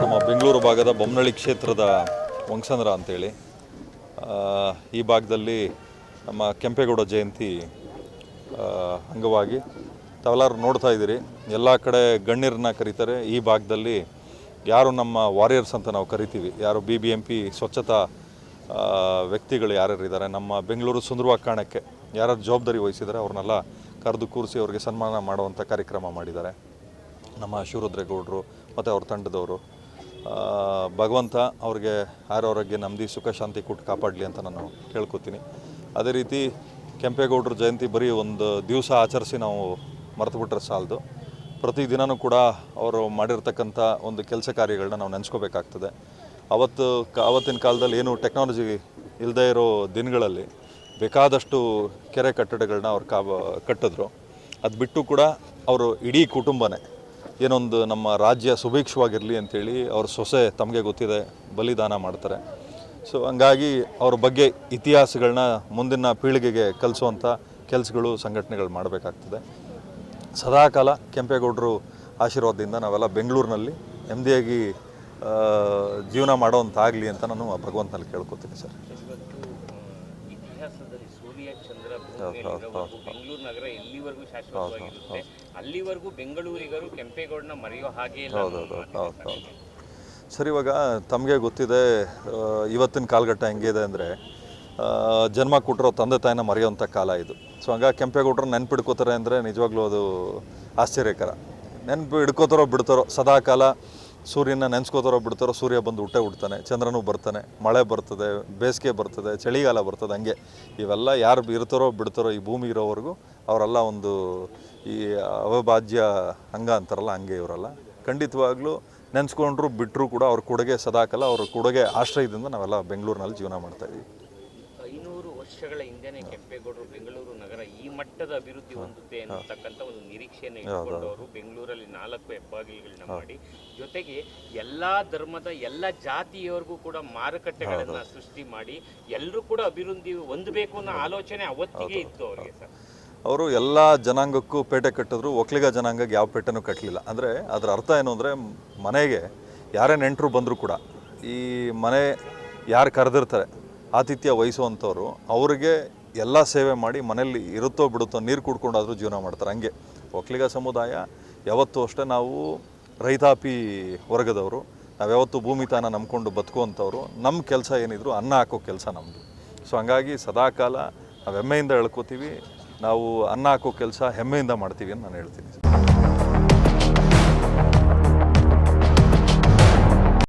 ನಮ್ಮ ಬೆಂಗಳೂರು ಭಾಗದ ಬೊಮ್ಮನಳ್ಳಿ ಕ್ಷೇತ್ರದ ವಂಶಂದ್ರ ಅಂತೇಳಿ ಈ ಭಾಗದಲ್ಲಿ ನಮ್ಮ ಕೆಂಪೇಗೌಡ ಜಯಂತಿ ಅಂಗವಾಗಿ ತಾವೆಲ್ಲರು ನೋಡ್ತಾ ಇದ್ದೀರಿ. ಎಲ್ಲ ಕಡೆ ಗಣ್ಯರನ್ನ ಕರೀತಾರೆ. ಈ ಭಾಗದಲ್ಲಿ ಯಾರು ನಮ್ಮ ವಾರಿಯರ್ಸ್ ಅಂತ ನಾವು ಕರಿತೀವಿ. ಯಾರು ಬಿ ಬಿ ಎಂ ಪಿ ಸ್ವಚ್ಛತಾ ವ್ಯಕ್ತಿಗಳು ಯಾರ್ಯಾರಿದ್ದಾರೆ. ನಮ್ಮ ಬೆಂಗಳೂರು ಸುಂದರವಾಗಿ ಕಾಣಕ್ಕೆ ಯಾರ್ಯಾರು ಜವಾಬ್ದಾರಿ ವಹಿಸಿದರೆ ಅವ್ರನ್ನೆಲ್ಲ ಕರೆದು ಕೂರಿಸಿ ಅವರಿಗೆ ಸನ್ಮಾನ ಮಾಡುವಂಥ ಕಾರ್ಯಕ್ರಮ ಮಾಡಿದ್ದಾರೆ. ನಮ್ಮ ಶಿವರುದ್ರೇಗೌಡರು ಮತ್ತು ಅವ್ರ ತಂಡದವರು. ಭಗವಂತ ಅವ್ರಿಗೆ ಆರೋಗ್ಯ, ನೆಮ್ಮದಿ, ಸುಖ, ಶಾಂತಿ ಕೊಟ್ಟು ಕಾಪಾಡಲಿ ಅಂತ ನಾನು ಕೇಳ್ಕೊತೀನಿ. ಅದೇ ರೀತಿ ಕೆಂಪೇಗೌಡರ ಜಯಂತಿ ಬರೀ ಒಂದು ದಿವಸ ಆಚರಿಸಿ ನಾವು ಮರೆತುಬಿಟ್ರೆ ಸಾಲದು. ಪ್ರತಿದಿನವೂ ಕೂಡ ಅವರು ಮಾಡಿರ್ತಕ್ಕಂಥ ಒಂದು ಕೆಲಸ ಕಾರ್ಯಗಳನ್ನ ನಾವು ನೆನೆಸ್ಕೋಬೇಕಾಗ್ತದೆ. ಅವತ್ತು ಕ, ಅವತ್ತಿನ ಕಾಲದಲ್ಲಿ ಏನು ಟೆಕ್ನಾಲಜಿ ಇಲ್ಲದೇ ಇರೋ ದಿನಗಳಲ್ಲಿ ಬೇಕಾದಷ್ಟು ಕೆರೆ ಕಟ್ಟಡಗಳನ್ನ ಅವ್ರು ಕಾ ಕಟ್ಟಿದ್ರು. ಅದು ಬಿಟ್ಟು ಕೂಡ ಅವರು ಇಡೀ ಕುಟುಂಬನೇ. ಏನೊಂದು ನಮ್ಮ ರಾಜ್ಯ ಸುಭಿಕ್ಷವಾಗಿರಲಿ ಅಂಥೇಳಿ ಅವ್ರ ಸೊಸೆ ತಮಗೆ ಗೊತ್ತಿದೆ, ಬಲಿದಾನ ಮಾಡ್ತಾರೆ. ಸೊ ಹಂಗಾಗಿ ಅವ್ರ ಬಗ್ಗೆ ಇತಿಹಾಸಗಳನ್ನ ಮುಂದಿನ ಪೀಳಿಗೆಗೆ ಕಲಿಸುವಂಥ ಕೆಲಸಗಳು, ಸಂಘಟನೆಗಳು ಮಾಡಬೇಕಾಗ್ತದೆ. ಸದಾಕಾಲ ಕೆಂಪೇಗೌಡರು ಆಶೀರ್ವಾದದಿಂದ ನಾವೆಲ್ಲ ಬೆಂಗಳೂರಿನಲ್ಲಿ ನೆಮ್ಮದಿಯಾಗಿ ಜೀವನ ಮಾಡೋವಂತಾಗಲಿ ಅಂತ ನಾನು ಭಗವಂತನಲ್ಲಿ ಕೇಳ್ಕೊತೀನಿ ಸರ್ ಇತಿಹಾಸದಲ್ಲಿ ಸೂರ್ಯ ಬೆಂಗಳೂರು ನಗರ ಎಲ್ಲಿವರೆಗೂ ಶಾಶ್ವತವಾಗಿರುತ್ತೆ? ಅಲ್ಲಿವರೆಗೂ ಬೆಂಗಳೂರಿಗರು ಕೆಂಪೇಗೌಡನ ಮರೆಯೋ ಹಾಗೆ ಇಲ್ಲ ಹೌದೌದು ಹೌದು ಸರ್. ಹೌದು ಸರ್ ಇವಾಗ ತಮಗೆ ಗೊತ್ತಿದೆ ಇವತ್ತಿನ ಕಾಲಘಟ್ಟ ಹೆಂಗಿದೆ ಅಂದರೆ ಜನ್ಮ ಕೊಟ್ಟಿರೋ ತಂದೆ ತಾಯಿನ ಮರೆಯುವಂಥ ಕಾಲ ಇದು. ಸೊ ಹಂಗಾಗಿ ಕೆಂಪೇಗೌಡರು ನೆನ್ಪಿಡ್ಕೋತಾರೆ ಅಂದರೆ ನಿಜವಾಗ್ಲೂ ಅದು ಆಶ್ಚರ್ಯಕರ. ನೆನ್ಪು ಹಿಡ್ಕೋತಾರೋ ಬಿಡ್ತಾರೋ ಸದಾ ಕಾಲ ಸೂರ್ಯನ ನೆನೆಸ್ಕೋತಾರೋ ಬಿಡ್ತಾರೋ ಸೂರ್ಯ ಬಂದು ಹುಟ್ಟೆ ಹುಡ್ತಾನೆ ಚಂದ್ರನೂ ಬರ್ತಾನೆ, ಮಳೆ ಬರ್ತದೆ, ಬೇಸಿಗೆ ಬರ್ತದೆ, ಚಳಿಗಾಲ ಬರ್ತದೆ ಹಂಗೆ. ಇವೆಲ್ಲ ಯಾರು ಇರ್ತಾರೋ ಬಿಡ್ತಾರೋ ಈ ಭೂಮಿ ಇರೋವರೆಗೂ ಅವರೆಲ್ಲ ಒಂದು ಈ ಅವಿಭಾಜ್ಯ ಅಂಗ ಅಂತಾರಲ್ಲ, ಹಂಗೆ ಇವರಲ್ಲ. ಖಂಡಿತವಾಗ್ಲೂ ನೆನೆಸ್ಕೊಂಡ್ರು ಬಿಟ್ಟರು ಕೂಡ ಅವ್ರ ಕೊಡುಗೆ ಸದಾಕಾಲ ಅವ್ರ ಕೊಡುಗೆ ಆಶ್ರಯದಿಂದ ನಾವೆಲ್ಲ ಬೆಂಗಳೂರಿನಲ್ಲಿ ಜೀವನ ಮಾಡ್ತಾ ಇದ್ದೀವಿ. ಐನೂರು ವರ್ಷಗಳ ಹಿಂದೆ ಕೆಂಪೇಗೌಡರು ಬೆಂಗಳೂರು ನಗರ ಮಟ್ಟದ ಅಭಿವೃದ್ಧಿ ಹೊಂದುತ್ತೆ ಅನ್ನತಕ್ಕಂಥ ಒಂದು ನಿರೀಕ್ಷೆಯನ್ನು ಇಟ್ಕೊಂಡವರು. ಬೆಂಗಳೂರಲ್ಲಿ ನಾಲ್ಕು ಹೆಬ್ಬಾಗಿಲುಗಳನ್ನ ಮಾಡಿ ಜೊತೆಗೆ ಎಲ್ಲಾ ಧರ್ಮದ ಎಲ್ಲ ಜಾತಿಯವರಿಗೂ ಕೂಡ ಮಾರುಕಟ್ಟೆಗಳನ್ನ ಸೃಷ್ಟಿ ಮಾಡಿ ಎಲ್ಲರೂ ಕೂಡ ಅಭಿವೃದ್ಧಿ ಹೊಂದಬೇಕು ಅನ್ನೋ ಆಲೋಚನೆ ಅವತ್ತಿಗೆ ಇತ್ತು ಅವರಿಗೆ ಸರ್. ಅವರು ಎಲ್ಲ ಜನಾಂಗಕ್ಕೂ ಪೇಟೆ ಕಟ್ಟಿದ್ರು. ಒಕ್ಕಲಿಗ ಜನಾಂಗಕ್ಕೆ ಯಾವ ಪೇಟೆನೂ ಕಟ್ಟಲಿಲ್ಲ ಅಂದರೆ ಅದರ ಅರ್ಥ ಏನು ಅಂದರೆ ಮನೆಗೆ ಯಾರೇ ನೆಂಟರು ಬಂದರೂ ಕೂಡ ಈ ಮನೆ ಯಾರು ಕರೆದಿರ್ತಾರೆ ಆತಿಥ್ಯ ವಹಿಸುವಂಥವ್ರು ಅವ್ರಿಗೆ ಎಲ್ಲ ಸೇವೆ ಮಾಡಿ ಮನೇಲಿ ಇರುತ್ತೋ ಬಿಡುತ್ತೋ ನೀರು ಕುಡ್ಕೊಂಡಾದರೂ ಜೀವನ ಮಾಡ್ತಾರೆ. ಹಂಗೆ ಒಕ್ಕಲಿಗ ಸಮುದಾಯ ಯಾವತ್ತೂ ಅಷ್ಟೇ ನಾವು ರೈತಾಪಿ ವರ್ಗದವರು, ನಾವು ಯಾವತ್ತೂ ಭೂಮಿ ತಾನ ನಂಬ್ಕೊಂಡು ಬದುಕುವಂಥವ್ರು ನಮ್ಮ ಕೆಲಸ ಏನಿದ್ರು ಅನ್ನ ಹಾಕೋ ಕೆಲಸ ನಮ್ಮದು ಸೊ ಹಂಗಾಗಿ ಸದಾಕಾಲ ನಾವು ಹೆಮ್ಮೆಯಿಂದ ಹೇಳ್ಕೊತೀವಿ ನಾವು ಅನ್ನ ಹಾಕೋ ಕೆಲಸ ಹೆಮ್ಮೆಯಿಂದ ಮಾಡ್ತೀವಿ ಅಂತ ನಾನು ಹೇಳ್ತೀನಿ.